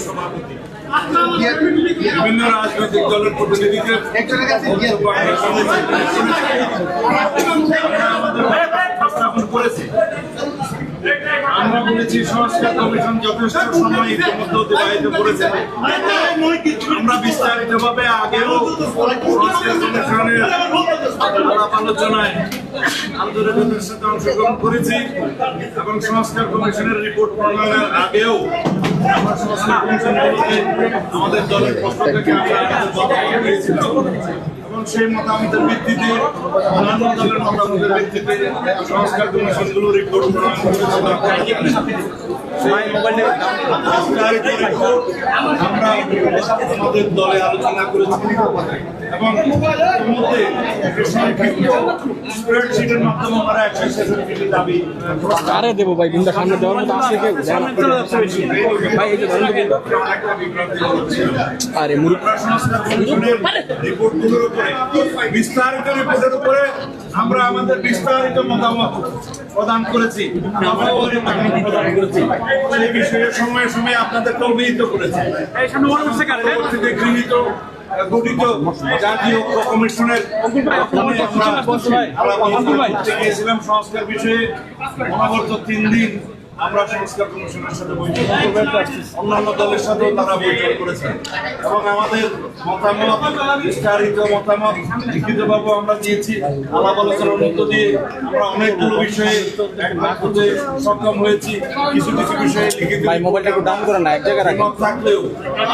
সভাপতি বিভিন্ন রাজনৈতিক দলের প্রতিনিধিদের সংস্কার কমিশন যথেষ্ট সময় ইতিমধ্যে আমরা বিস্তারিত ভাবে আগেও সংস্কার কমিশনের আলোচনায় আন্তর্জাতিকের সাথে অংশগ্রহণ করেছি এবং সংস্কার কমিশনের রিপোর্ট প্রণয়নের আগেও সংস্কার কমিশনগুলোতে আমাদের দলের পক্ষ থেকে আমরা এবং সেই মতামতের ভিত্তিতে অন্যান্য দলের মতামতের ভিত্তিতে সংস্কার কমিশনগুলো রিপোর্ট আমরা আমাদের দলে আলোচনা করেছি। এবং ইতিমধ্যে স্প্রেডশিটের মাধ্যমে আমরা একশো ছেষট্টি দাবি কারে দেবো ভাই? বিন্দা সামনে দেওয়ার মতো আছে কেউ? ভাই এই যে ধরেন তো বিন্দা। আরে রিপোর্টগুলোর উপরে বিস্তারিত রিপোর্টের উপরে আমরা আমাদের বিস্তারিত মতামত প্রদান করেছি। সেই বিষয়ে সময়ে সময়ে আপনাদেরকে অভিহিত করেছি পরবর্তীতে গৃহীত গঠিত জাতীয় কমিশনের গিয়েছিলাম। সংস্কার বিষয়ে অনবরত তিন দিন আমরা সংস্কার কমিশনের সাথে বৈঠক করেছি। অন্যান্য দলের সাথেও তারা বৈঠক করেছেন এবং আমাদের মতামত বিস্তারিত মতামত লিখিতভাবে আমরা দিয়েছি আলাপ আলোচনার মধ্য দিয়ে আমরা অনেকগুলো বিষয়ে একমত হতে সক্ষম হয়েছি কিছু কিছু বিষয়ে লিখিত ভাই, মোবাইলটা একটু ডাউন করেন না, এক জায়গায়। একমত থাকলেও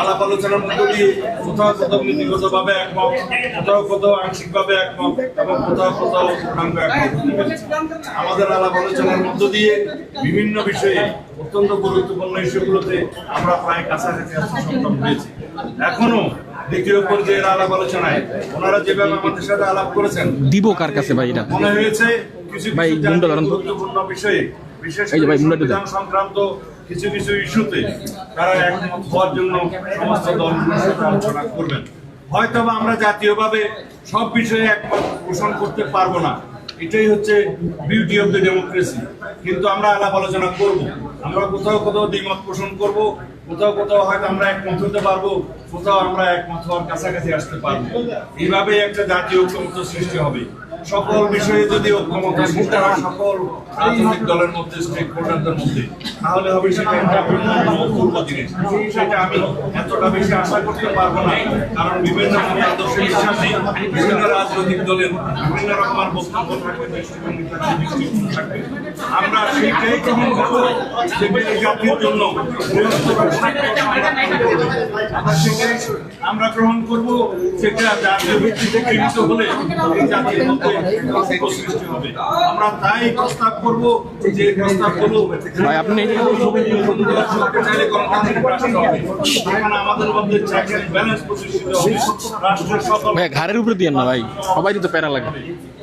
আলাপ আলোচনার মধ্য দিয়ে কোথাও কোথাও নীতিগত ভাবে একমত কোথাও কোথাও আংশিক ভাবে একমত এবং কোথাও কোথাও পূর্ণাঙ্গ একমত আমাদের আলাপ আলোচনার মধ্য দিয়ে বিভিন্ন বিষয়ে অত্যন্ত গুরুত্বপূর্ণ ইস্যুগুলোতে আমরা প্রায় কাছাকাছি আসতে সক্ষম হয়েছি এখনও দ্বিতীয় পর্যায়ের আলাপ আলোচনায় ওনারা যেভাবে আমাদের সাথে আলাপ করেছেন দিব কার কাছে ভাই এটা? মনে হয়েছে কিছু ভাই, মুন্ডা গুরুত্বপূর্ণ বিষয়ে বিশেষ ভাই, করে দেন। সংবিধান সংক্রান্ত কিছু কিছু ইস্যুতে তারা একমত হওয়ার জন্য সমস্ত দলগুলোর সাথে আলোচনা করবেন। হয়তো বা আমরা জাতীয়ভাবে সব বিষয়ে একমত পোষণ করতে পারব না। এটাই হচ্ছে বিউটি অফ দ্য ডেমোক্রেসি কিন্তু আমরা আলাপ আলোচনা করব। আমরা কোথাও কোথাও দ্বিমত পোষণ করব। কোথাও কোথাও হয়তো আমরা একমত হতে পারব, কোথাও আমরা একমত হওয়ার কাছাকাছি আসতে পারব। এইভাবে একটা জাতীয় ঐক্যমত্য সৃষ্টি হবে। সকল বিষয়ে যদি ঐক্যমত সৃষ্টি হয়, সকল রাজনৈতিক দলের মধ্যে স্টেক হোল্ডারদের মধ্যে, তাহলে হবে সেটা একটা অপূর্ব জিনিস সেটা আমি এতটা বেশি আশা করতে পারব না, কারণ বিভিন্ন মতাদর্শে বিশ্বাসী বিভিন্ন রাজনৈতিক দলের বিভিন্ন রকমের বক্তব্য থাকবে, দৃষ্টিভঙ্গি থাকবে আমরা সেইটাই গ্রহণ করব জন্য বৃহত্তর আমরা গ্রহণ করব। সেটা জাতীয় ভিত্তিতে গৃহীত হলে জাতির মধ্যে সৃষ্টি হবে। আমরা তাই প্রস্তাব করব যে প্রস্তাবগুলো ভাই, আপনি আমাদের মধ্যে ব্যালেন্স প্রতিষ্ঠিত হবে। রাষ্ট্রের সকল ঘাড়ের উপরে দিয়ে না ভাই। সবাই তো প্যারা লাগে।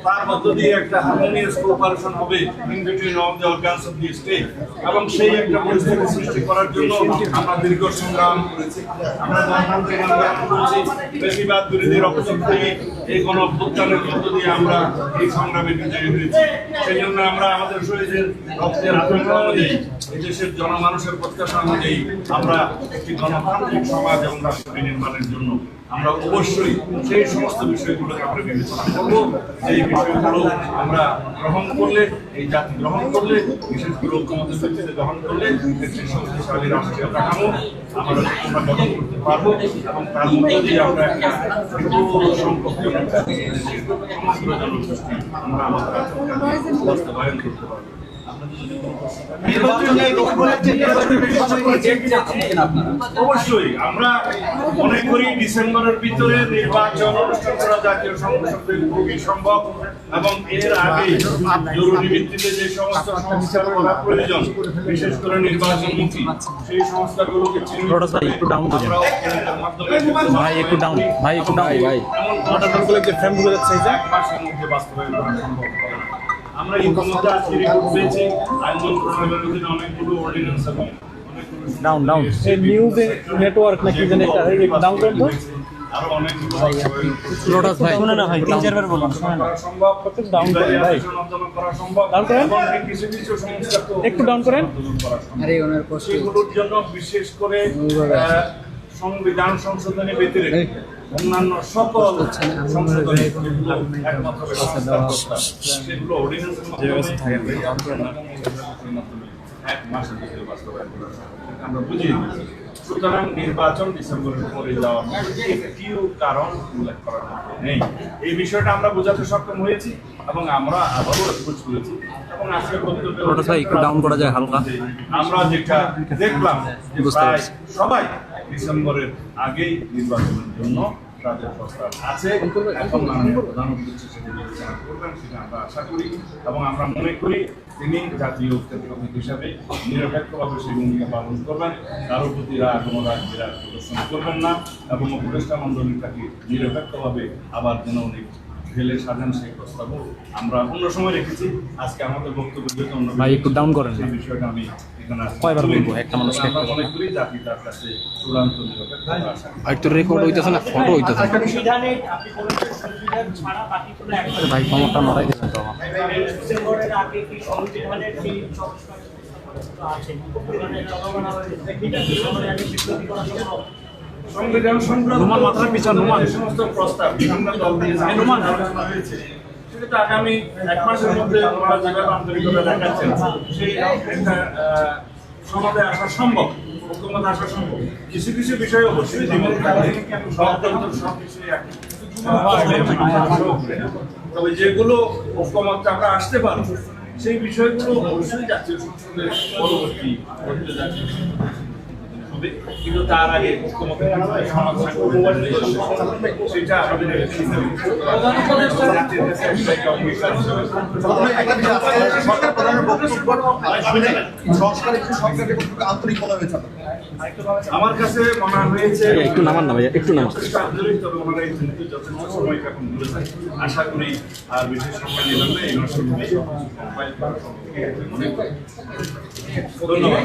তার মধ্য দিয়ে একটা হারমোনিয়াস কোঅপারেশন হবে in between all the organs of the state এবং সেই একটা পরিস্থিতি সৃষ্টি করার জন্য আমরা দীর্ঘ সংগ্রাম করেছি। আমরা গণতান্ত্রিক আন্দোলন করেছি বেশিরভাগ বিরোধী রক্ত থেকে এই গণ অভ্যুত্থানের মধ্য দিয়ে আমরা এই সংগ্রামে বিজয়ী হয়েছি। সেই জন্য আমরা আমাদের শরীরের রক্তের আকাঙ্ক্ষা অনুযায়ী, এই দেশের জনমানুষের প্রত্যাশা অনুযায়ী আমরা একটি গণতান্ত্রিক সমাজ এবং রাষ্ট্র নির্মাণের জন্য আমরা অবশ্যই সেই সমস্ত বিষয়গুলোকে আমরা বিবেচনা করব এই বিষয়গুলো আমরা গ্রহণ করলে এই জাতি গ্রহণ করলে বিশেষ করে ঐক্যমতের ভিত্তিতে গ্রহণ করলে একটি শক্তিশালী রাষ্ট্রীয় কাঠামো আমরা আমরা গঠন করতে পারব এবং তার মধ্যে দিয়ে আমরা একটা বিপুল সংখ্যক আমরা আমাদের বাস্তবায়ন করতে পারব অবশ্যই আমরা মনে করি ডিসেম্বরের ভিতরে নির্বাচন অনুষ্ঠান করা জাতীয় সংসদের খুবই সম্ভব এবং এর আগে জরুরি ভিত্তিতে যে সমস্ত সংস্কার করা প্রয়োজন বিশেষ করে নির্বাচনমুখী সেই সংস্কারগুলোকে চিহ্নিত রোডস ভাই, একটু ডাউন ভাই একটু ডাউন ভাই বাস্তবায়ন করা সম্ভব। আমরা ইতিমধ্যে আজকে রিপোর্ট পেয়েছি। আইন মন্ত্রণালয়ের অধীনে অনেকগুলো অর্ডিন্যান্স এবং ডাউন ডাউন এই নিউজ নেটওয়ার্ক নাকি যেন একটা এই ডাউন করেন তো আরও অনেক লোটাস ভাই শুনে না ভাই তিন চারবার বলুন শুনে না। করা সম্ভব। ডাউন করেন? ভাই ডাউন করেন। কিছু কিছু তো একটু ডাউন করেন। আন্দোলন করা সম্ভব। আরে ওনার কষ্ট জন্য বিশেষ করে সংবিধান সংশোধনী ব্যতিরেকে। অন্যান্য সকল সংশোধনী একমাত্র সেগুলো অর্ডিন্যান্সের মাধ্যমে এক মাসের ভিতরে বাস্তবায়ন করা আমরা বুঝিয়ে সুতরাং নির্বাচন ডিসেম্বরের পরে একটিও কারণ উল্লেখ করার নেই। এই বিষয়টা আমরা বোঝাতে সক্ষম হয়েছি এবং আমরা আবারও অ্যাপ্রোচ করেছি এবং আজকে বক্তব্যে একটু down করা যায় হালকা? আমরা যেটা দেখলাম। সবাই ডিসেম্বরের আগেই নির্বাচনের জন্য তাদের প্রস্তাব আছে। এখন মাননীয় প্রধানমন্ত্রী সেটি বিবেচনা করবেন সেটা আমরা আশা করি এবং আমরা মনে করি তিনি জাতীয় প্রতীক হিসাবে নিরপেক্ষভাবে সেই ভূমিকা পালন করবেন। কারোর প্রতি রাগ কোনো রাগ বিরাগ প্রদর্শন করবেন না এবং উপদেষ্টা মন্ডলীটাকে নিরপেক্ষভাবে আবার যেন উনি ঢেলে সাজান সেই প্রস্তাবও আমরা অন্য সময় রেখেছি। আজকে আমাদের বক্তব্য যেহেতু অন্য ভাই, একটু down করেন। সেই বিষয়টা আমি কয়বার বলব? একটা আমরা একটা মনে করি তার কাছে চূড়ান্ত একটু রেকর্ড হইতেছে না? ফটো হইতেছে ভাই ক্ষমতা মারাই দিচ্ছেন তো আমার সংবিধান সংক্রান্ত রোমান মাথার পিছন, রোমান। সমস্ত প্রস্তাব বিভিন্ন দল দিয়ে রোমান। আলোচনা হয়েছে সেটা আগামী এক মাসের মধ্যে আমরা যেভাবে আন্তরিকতা দেখাচ্ছেন সেই একটা আসা সম্ভব ঐক্যমত আসা সম্ভব কিছু কিছু বিষয়ে অবশ্যই দ্বিমত সব সব বিষয়ে তবে যেগুলো ঐক্যমতটা আমরা আসতে পারব সেই বিষয়গুলো অবশ্যই জাতীয় সংসদের পরবর্তী হবে কিন্তু তার আগে সেটা আমাদের সরকার প্রধানের বক্তব্য একটু সরকারের আন্তরিক বলা হয়েছে। আমার কাছে মনে হয়েছে একটু নামান না ভাইয়া, একটু নামান। যথেষ্ট তবে ওনারা এই যথেষ্ট সময় এখন আশা করি আর বিশেষ সময় নেবেন না এই মাসের মধ্যে ধন্যবাদ